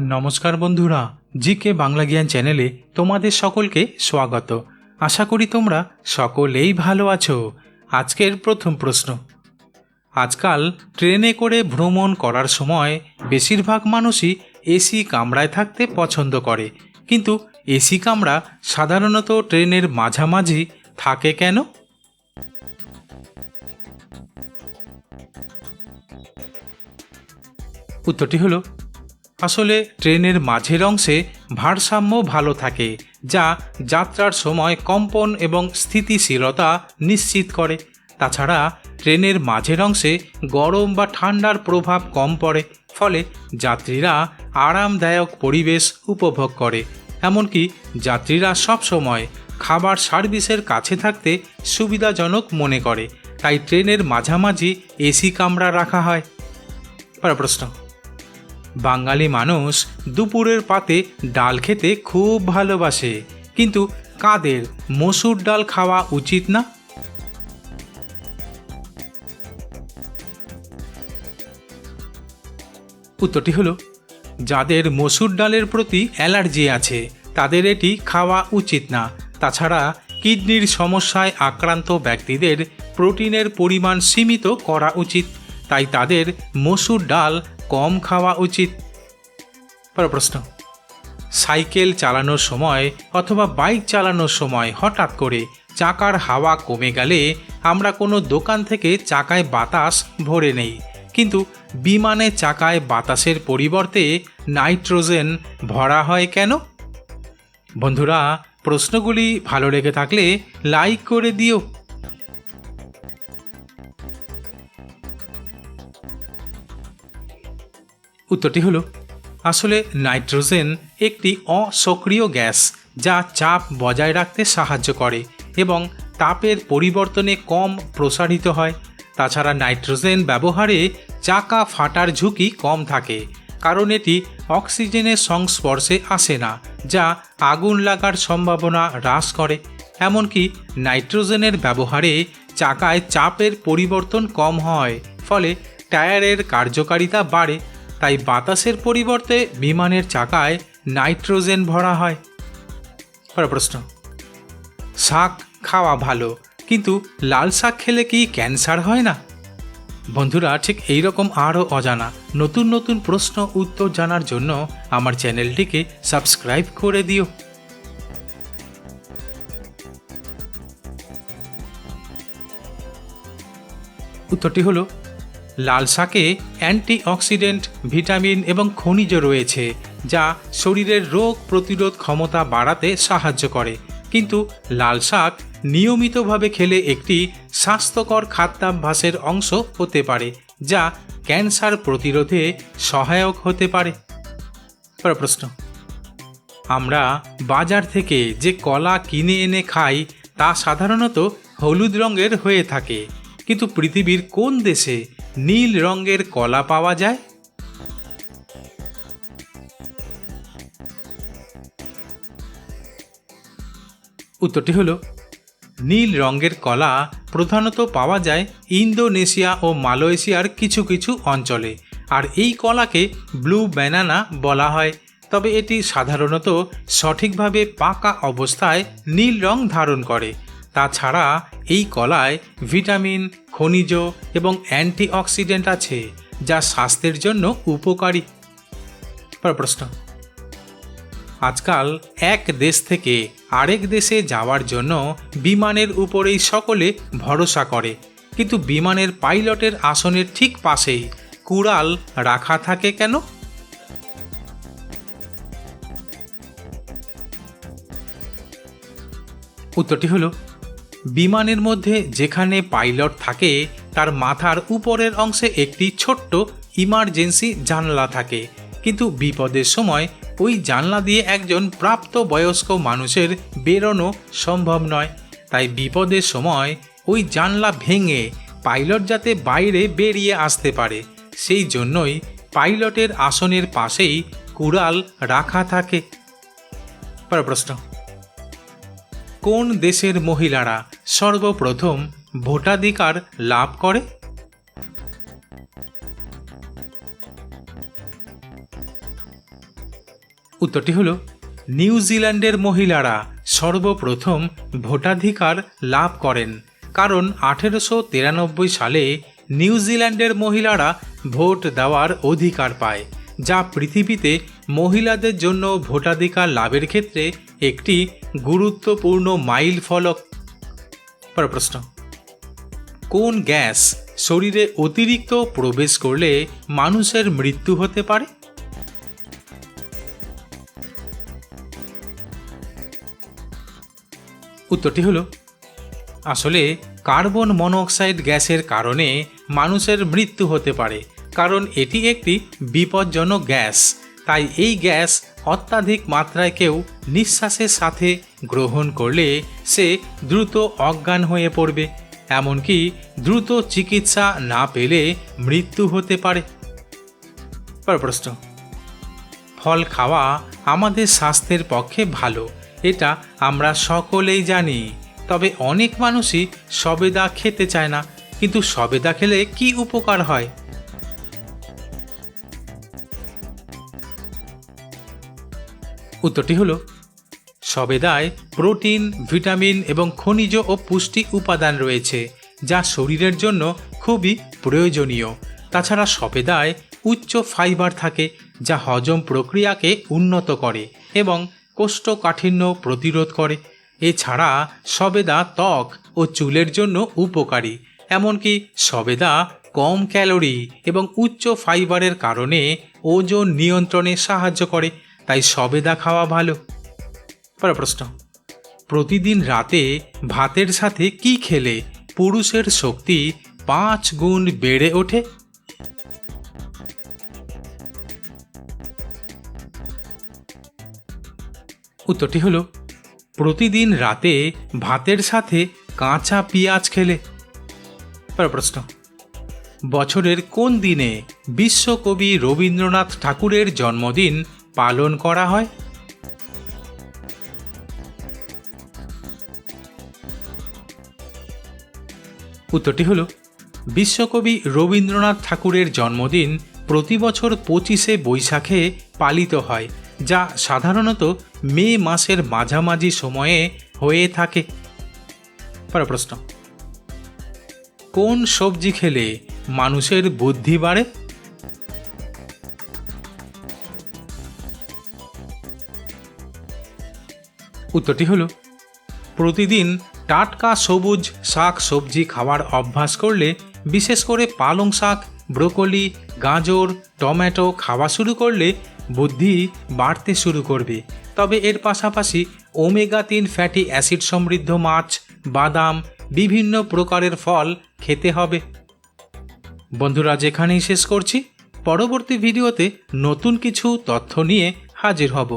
নমস্কার বন্ধুরা জি কে বাংলা জ্ঞান চ্যানেলে তোমাদের সকলকে স্বাগত। আশা করি তোমরা সকলেই ভালো আছো। আজকের প্রথম প্রশ্ন। আজকাল ট্রেনে করে ভ্রমণ করার সময় বেশিরভাগ মানুষই এসি কামরায় থাকতে পছন্দ করে। কিন্তু এসি কামরা সাধারণত ট্রেনের মাঝামাঝি থাকে কেন? উত্তরটি হলো আসলে ট্রেনের মাঝের অংশে ভারসাম্য ভালো থাকে, যা যাত্রার সময় কম্পন এবং স্থিতিশীলতা নিশ্চিত করে। তাছাড়া ট্রেনের মাঝের অংশে গরম বা ঠান্ডার প্রভাব কম পড়ে, ফলে যাত্রীরা আরামদায়ক পরিবেশ উপভোগ করে। এমনকি যাত্রীরা সবসময় খাবার সার্ভিসের কাছে থাকতে সুবিধাজনক মনে করে, তাই ট্রেনের মাঝামাঝি এসি কামরা রাখা হয়। প্রশ্ন। বাঙালি মানুষ দুপুরের পাতে ডাল খেতে খুব ভালোবাসে। কিন্তু কাদের মসুর ডাল খাওয়া উচিত না? উত্তরটি হলো, যাদের মসুর ডালের প্রতি অ্যালার্জি আছে, তাদের এটি খাওয়া উচিত না। তাছাড়া কিডনির সমস্যায় আক্রান্ত ব্যক্তিদের প্রোটিনের পরিমাণ সীমিত করা উচিত। তাই তাদের মসুর ডাল কম খাওয়া উচিত? পরের প্রশ্ন। সাইকেল চালানোর সময় অথবা বাইক চালানোর সময় হঠাৎ করে চাকার হাওয়া কমে গেলে আমরা কোনো দোকান থেকে চাকায় বাতাস ভরে নেই। কিন্তু বিমানে চাকায় বাতাসের পরিবর্তে নাইট্রোজেন ভরা হয় কেন? বন্ধুরা, প্রশ্নগুলি ভালো লেগে থাকলে লাইক করে দিও। উত্তরটি হলো, আসলে নাইট্রোজেন একটি অসক্রিয় গ্যাস যা চাপ বজায় রাখতে সাহায্য করে এবং তাপের পরিবর্তনে কম প্রসারিত হয়। তাছাড়া নাইট্রোজেন ব্যবহারে চাকা ফাটার ঝুঁকি কম থাকে, কারণ এটি অক্সিজেনের সংস্পর্শে আসে না, যা আগুন লাগার সম্ভাবনা হ্রাস করে। এমনকি নাইট্রোজেনের ব্যবহারে চাকায় চাপের পরিবর্তন কম হয়, ফলে টায়ারের কার্যকারিতা বাড়ে তাই বাতাসের পরিবর্তে বিমানের চাকায় নাইট্রোজেন ভরা হয়। পরের প্রশ্ন। শাক খাওয়া ভালো, কিন্তু লাল শাক খেলে কি ক্যান্সার হয় না? বন্ধুরা, ঠিক এই রকম আরও অজানা, নতুন নতুন প্রশ্ন উত্তর জানার জন্য আমার চ্যানেলটিকে সাবস্ক্রাইব করে দিও। উত্তরটি হলো লাল শাকে অ্যান্টিঅক্সিডেন্ট, ভিটামিন এবং খনিজ রয়েছে, যা শরীরের রোগ প্রতিরোধ ক্ষমতা বাড়াতে সাহায্য করে। কিন্তু লাল শাক নিয়মিতভাবে খেলে একটি স্বাস্থ্যকর খাদ্যাভ্যাসের অংশ হতে পারে, যা ক্যান্সার প্রতিরোধে সহায়ক হতে পারে। প্রশ্ন। আমরা বাজার থেকে যে কলা কিনে এনে খাই, তা সাধারণত হলুদ রঙের হয়ে থাকে। কিন্তু পৃথিবীর কোন দেশে নীল রঙের কলা পাওয়া যায়? উত্তরটি হলো, নীল রঙের কলা প্রধানত পাওয়া যায় ইন্দোনেশিয়া ও মালয়েশিয়ার কিছু কিছু অঞ্চলে। আর এই কলাকে ব্লু ব্যানানা বলা হয়। তবে এটি সাধারণত সঠিকভাবে পাকা অবস্থায় নীল রং ধারণ করে। তাছাড়া এই কলায় ভিটামিন, খনিজ এবং অ্যান্টিঅক্সিডেন্ট আছে, যা স্বাস্থ্যের জন্য উপকারী। প্রশ্ন। আজকাল এক দেশ থেকে আরেক দেশে যাওয়ার জন্য বিমানের উপরেই সকলে ভরসা করে। কিন্তু বিমানের পাইলটের আসনের ঠিক পাশেই কুড়াল রাখা থাকে কেন? উত্তরটি হলো বিমানের মধ্যে যেখানে পাইলট থাকে, তার মাথার উপরের অংশে একটি ছোট্ট ইমার্জেন্সি জানলা থাকে। কিন্তু বিপদের সময় ওই জানলা দিয়ে একজন প্রাপ্ত বয়স্ক মানুষের বেরোনো সম্ভব নয়। তাই বিপদের সময় ওই জানলা ভেঙে পাইলট যাতে বাইরে বেরিয়ে আসতে পারে, সেই জন্যই পাইলটের আসনের পাশেই কুড়াল রাখা থাকে। প্রশ্ন। কোন দেশের মহিলারা সর্বপ্রথম ভোটাধিকার লাভ করে? উত্তরটি হলো নিউজিল্যান্ডের মহিলারা সর্বপ্রথম ভোটাধিকার লাভ করেন। কারণ আঠেরোশো তিরানব্বই সালে নিউজিল্যান্ডের মহিলারা ভোট দেওয়ার অধিকার পায়। যা পৃথিবীতে মহিলাদের জন্য ভোটাধিকার লাভের ক্ষেত্রে একটি গুরুত্বপূর্ণ মাইল ফলক। প্রশ্ন। কোন গ্যাস শরীরে অতিরিক্ত প্রবেশ করলে মানুষের মৃত্যু হতে পারে? উত্তরটি হলো, আসলে কার্বন মনোক্সাইড গ্যাসের কারণে মানুষের মৃত্যু হতে পারে। কারণ এটি একটি বিপজ্জনক গ্যাস। তাই এই গ্যাস অত্যাধিক মাত্রায় কেউ নিঃশ্বাসের সাথে গ্রহণ করলে সে দ্রুত অজ্ঞান হয়ে পড়বে। এমনকি দ্রুত চিকিৎসা না পেলে মৃত্যু হতে পারে। প্রশ্ন। ফল খাওয়া আমাদের স্বাস্থ্যের পক্ষে ভালো, এটা আমরা সকলেই জানি। তবে অনেক মানুষই সবেদা খেতে চায় না। কিন্তু সবেদা খেলে কি উপকার হয়? উত্তরটি হলো, সবেদায় প্রোটিন, ভিটামিন এবং খনিজ ও পুষ্টি উপাদান রয়েছে, যা শরীরের জন্য খুবই প্রয়োজনীয়। তাছাড়া সবেদায় উচ্চ ফাইবার থাকে, যা হজম প্রক্রিয়াকে উন্নত করে এবং কোষ্ঠকাঠিন্য প্রতিরোধ করে। এছাড়া সবেদা ত্বক ও চুলের জন্য উপকারী, এমনকি সবেদা কম ক্যালোরি এবং উচ্চ ফাইবারের কারণে ওজন নিয়ন্ত্রণে সাহায্য করে। তাই সবেদা খাওয়া ভালো। পরের প্রশ্ন। প্রতিদিন রাতে ভাতের সাথে কি খেলে পুরুষের শক্তি পাঁচ গুণ বেড়ে ওঠে? উত্তরটি হলো, প্রতিদিন রাতে ভাতের সাথে কাঁচা পেঁয়াজ খেলে। প্রশ্ন। বছরের কোন দিনে বিশ্বকবি রবীন্দ্রনাথ ঠাকুরের জন্মদিন পালন করা হয়? উত্তরটি হলো, বিশ্বকবি রবীন্দ্রনাথ ঠাকুরের জন্মদিন প্রতি বছর পঁচিশে বৈশাখে পালিত হয়, যা সাধারণত মে মাসের মাঝামাঝি সময়ে হয়ে থাকে। প্রশ্ন, কোন সবজি খেলে মানুষের বুদ্ধি বাড়ে? উত্তরটি হলো, প্রতিদিন টাটকা সবুজ শাক সবজি খাওয়ার অভ্যাস করলে বিশেষ করে পালং শাক, ব্রোকলি, গাজর, টমেটো খাওয়া শুরু করলে বুদ্ধি বাড়তে শুরু করবে। তবে এর পাশাপাশি ওমেগা তিন ফ্যাটি অ্যাসিড সমৃদ্ধ মাছ, বাদাম, বিভিন্ন প্রকারের ফল খেতে হবে। বন্ধুরা, যেখানেই শেষ করছি, পরবর্তী ভিডিওতে নতুন কিছু তথ্য নিয়ে হাজির হব।